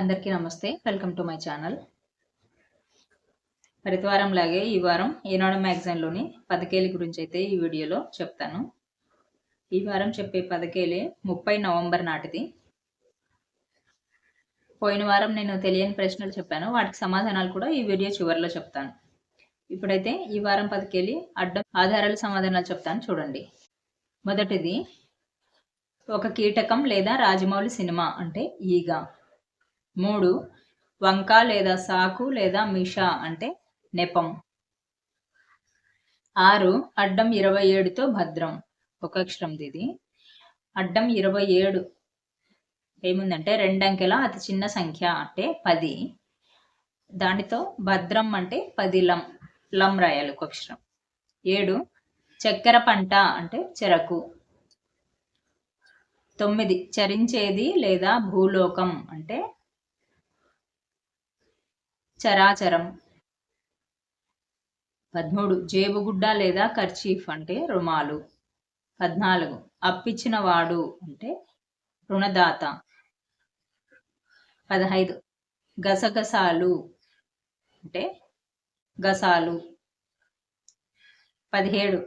అందరికీ నమస్తే. Welcome to my channel ప్రతివారం లాగే ఈ వారం ఈనాడు మ్యాగజైన్లోని పదకేలి గురించి అయితే ఈ వీడియోలో చెప్తాను. ఈ వారం చెప్పే పదకేలి ముప్పై నవంబర్ నాటిది. పోయిన వారం నేను తెలియని ప్రశ్నలు చెప్పాను. వాటికి సమాధానాలు కూడా ఈ వీడియో చివరిలో చెప్తాను. ఇప్పుడైతే ఈ వారం పదకేలి అడ్డం ఆధారాల సమాధానాలు చెప్తాను చూడండి. మొదటిది ఒక కీటకం లేదా రాజమౌళి సినిమా అంటే ఈగ. మూడు వంక లేదా సాకు లేదా మిషా అంటే నెపం. ఆరు అడ్డం ఇరవై ఏడుతో భద్రం. ఒక అక్షరం ఇది. అడ్డం ఇరవై ఏడు ఏముందంటే రెండంకెల అతి చిన్న సంఖ్య అంటే పది. దానితో భద్రం అంటే పది లం లం రాయాలి ఒక అక్షరం. ఏడు చక్కెర పంట అంటే చెరకు. తొమ్మిది చరించేది లేదా భూలోకం అంటే చరాచరం. పదమూడు జేబుగుడ్డ లేదా కర్చీఫ్ అంటే రుమాలు. పద్నాలుగు అప్పిచ్చిన వాడు అంటే రుణదాత. పదహైదు గసగసాలు అంటే గసాలు. పదిహేడు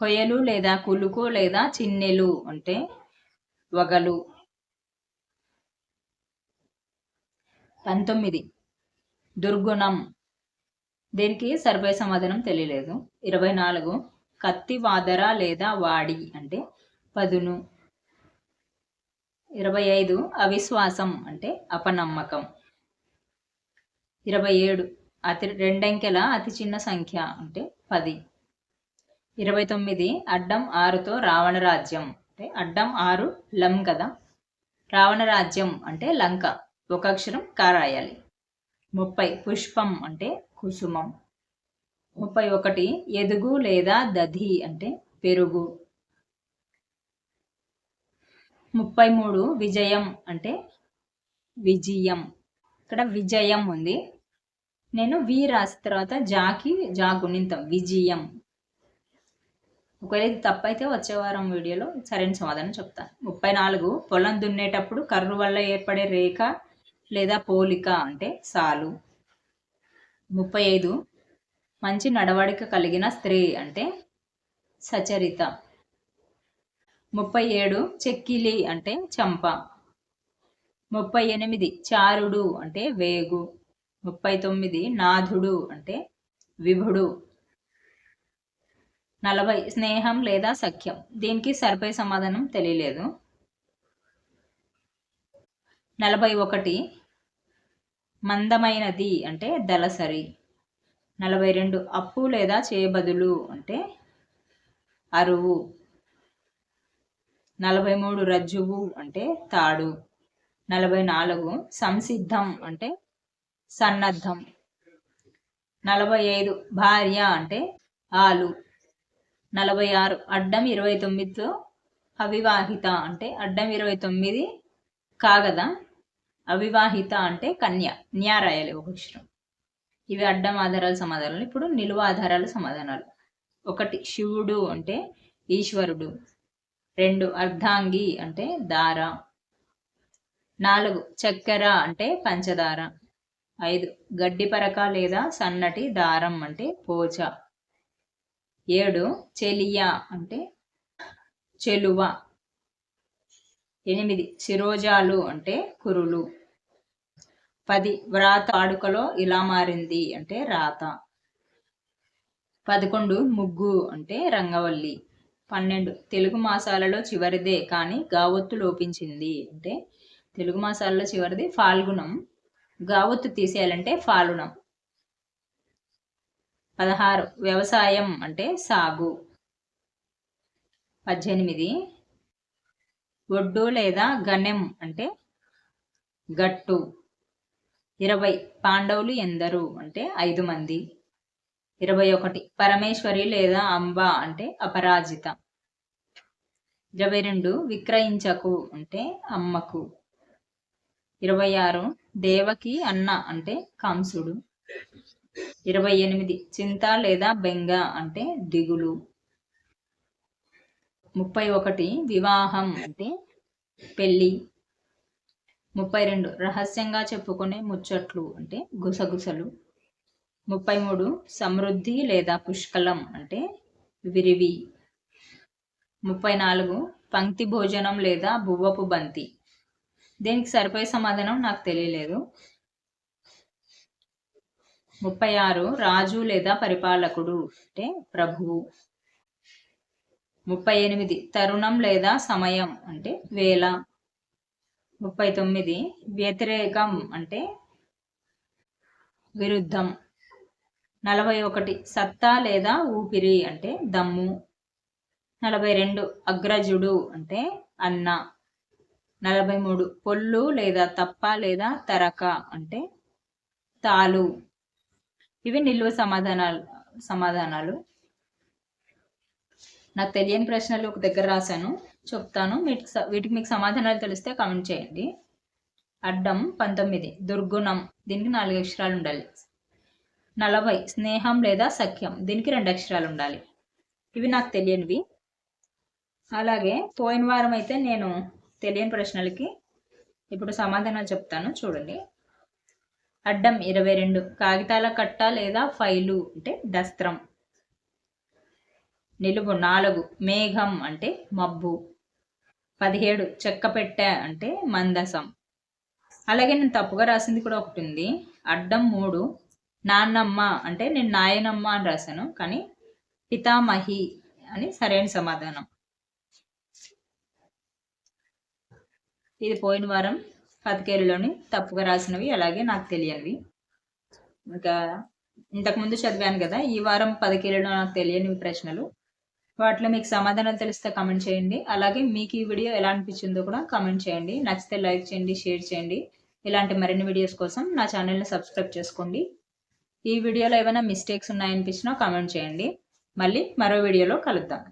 హొయలు లేదా కులుకు లేదా చిన్నెలు అంటే వగలు. పంతొమ్మిది దుర్గుణం. దీనికి? సరిపోయే సమాధానం తెలియలేదు. ఇరవై నాలుగు. కత్తి వాదర లేదా వాడి అంటే పదును. ఇరవై ఐదు. అవిశ్వాసం అంటే అపనమ్మకం. ఇరవై ఏడు. అతి రెండంకెల అతి చిన్న సంఖ్య అంటే పది. ఇరవై తొమ్మిది. అడ్డం ఆరుతో రావణ రాజ్యం అంటే అడ్డం ఆరు లం కదా. రావణ రాజ్యం అంటే లంక. ఒక అక్షరం కారాయాలి. ముప్పై పుష్పం అంటే కుసుమం. ముప్పై ఒకటి ఎదుగు లేదా దధి అంటే పెరుగు. ముప్పై మూడు విజయం అంటే విజయం. ఇక్కడ విజయం ఉంది. నేను వి రాసిన తర్వాత జాకి జా గుణింతం విజయం. ఒకవేళ ఇది తప్పైతే వచ్చే వారం వీడియోలో సరైన సమాధానం చెప్తాను. ముప్పై నాలుగు పొలం దున్నేటప్పుడు కర్రు వల్ల ఏర్పడే రేఖ లేదా పోలిక అంటే సాలు. ముప్పై ఐదు. మంచి నడవడిక కలిగిన స్త్రీ అంటే సచరిత. ముప్పై ఏడు. చెక్కిలి అంటే చంప. ముప్పై ఎనిమిది. చారుడు అంటే వేగు. ముప్పై తొమ్మిది. నాథుడు అంటే విభుడు. నలభై. స్నేహం లేదా సఖ్యం. దీనికి సరిపోయే సమాధానం తెలియలేదు. నలభై ఒకటి మందమైనది అంటే దళసరి నలభై రెండు అప్పు లేదా చేయబదులు అంటే అరువు. నలభై మూడు రజ్జువు అంటే తాడు. నలభై నాలుగు సంసిద్ధం అంటే సన్నద్ధం. నలభై ఐదు భార్య అంటే ఆలు. నలభై ఆరు అడ్డం ఇరవై తొమ్మిదితో అవివాహిత అంటే అడ్డం ఇరవై తొమ్మిది కాగదా? అవివాహిత అంటే కన్య న్యా రాయాలి ఒక అక్షరం. ఇవి అడ్డం ఆధారాలు సమాధానాలు. ఇప్పుడు నిలువ ఆధారాలు సమాధానాలు. ఒకటి శివుడు అంటే ఈశ్వరుడు. రెండు అర్ధాంగి అంటే దార. నాలుగు చక్కెర అంటే పంచదార. ఐదు గడ్డిపరక లేదా సన్నటి దారం అంటే పోచ. ఏడు చెలియ అంటే చెలువ. ఎనిమిది శిరోజాలు అంటే కురులు. పది వ్రాత ఆడుకలో ఇలా మారింది అంటే రాత. పదకొండు ముగ్గు అంటే రంగవల్లి. పన్నెండు తెలుగు మాసాలలో చివరిదే కానీ గావొత్తు లోపించింది అంటే తెలుగు మాసాలలో చివరిది ఫాల్గుణం. గావొత్తు తీసేయాలంటే ఫాలుణం. పదహారు వ్యవసాయం అంటే సాగు. పద్దెనిమిది ఒడ్డు లేదా గణెం అంటే గట్టు. ఇరవై పాండవులు ఎందరు? అంటే ఐదు మంది. ఇరవై ఒకటి. పరమేశ్వరి లేదా అంబ అంటే అపరాజిత. ఇరవై రెండు. విక్రయించకు అంటే అమ్మకు. ఇరవై ఆరు. దేవకి అన్న అంటే కంసుడు. ఇరవై ఎనిమిది. చింత లేదా బెంగ అంటే దిగులు. ముప్పై ఒకటి. వివాహం అంటే పెళ్ళి. ముప్పై రెండు రహస్యంగా చెప్పుకునే ముచ్చట్లు అంటే గుసగుసలు. ముప్పై మూడు సమృద్ధి లేదా పుష్కలం అంటే విరివి. ముప్పై నాలుగు పంక్తి భోజనం లేదా బువ్వపు బంతి. దీనికి సరిపోయే సమాధానం నాకు తెలియలేదు. ముప్పై ఆరు రాజు లేదా పరిపాలకుడు అంటే ప్రభువు. ముప్పై ఎనిమిది తరుణం లేదా సమయం అంటే వేల ముప్పై తొమ్మిది వ్యతిరేకం అంటే విరుద్ధం. నలభై ఒకటి సత్తా లేదా ఊపిరి అంటే దమ్ము. నలభై రెండు అగ్రజుడు అంటే అన్న. నలభై మూడు పొల్లు లేదా తప్ప లేదా తరక అంటే తాలు. ఇవి నిల్వ సమాధానాలు సమాధానాలు. నాకు తెలియని ప్రశ్నలు ఒక దగ్గర రాశాను. చెప్తాను. వీటికి వీటికి మీకు సమాధానాలు తెలిస్తే కామెంట్ చేయండి. అడ్డం పంతొమ్మిది దుర్గుణం. దీనికి నాలుగు అక్షరాలు ఉండాలి. నలభై స్నేహం లేదా సఖ్యం. దీనికి రెండు అక్షరాలు ఉండాలి. ఇవి నాకు తెలియనివి. అలాగే పోయిన వారం అయితే నేను తెలియని ప్రశ్నలకి ఇప్పుడు సమాధానాలు చెప్తాను. చూడండి. అడ్డం ఇరవై రెండు కాగితాల కట్ట లేదా ఫైలు అంటే దస్త్రం. నిలువు నాలుగు మేఘం అంటే మబ్బు. పదిహేడు చెక్క పెట్టె అంటే మందసం. అలాగే నేను తప్పుగా రాసింది కూడా ఒకటి ఉంది. అడ్డం మూడు నాన్నమ్మ అంటే నేను నాయనమ్మ అని రాశాను కానీ పితామహి అని సరైన సమాధానం. ఇది పోయిన వారం పదికేళ్ళలోని తప్పుగా రాసినవి అలాగే నాకు తెలియనివి. ఇంకా ఇంతకుముందు చదివాను కదా ఈ వారం పదికేరులో నాకు తెలియని ప్రశ్నలు. వాటిలో మీకు సమాధానాలు తెలిస్తే కమెంట్ చేయండి. అలాగే మీకు ఈ వీడియో ఎలా అనిపించిందో కూడా కమెంట్ చేయండి. నచ్చితే లైక్ చేయండి షేర్ చేయండి. ఇలాంటి మరిన్ని వీడియోస్ కోసం నా ఛానల్ని సబ్స్క్రైబ్ చేసుకోండి. ఈ వీడియోలో ఏమైనా మిస్టేక్స్ ఉన్నాయనిపించినా కామెంట్ చేయండి. మళ్ళీ మరో వీడియోలో కలుద్దాం.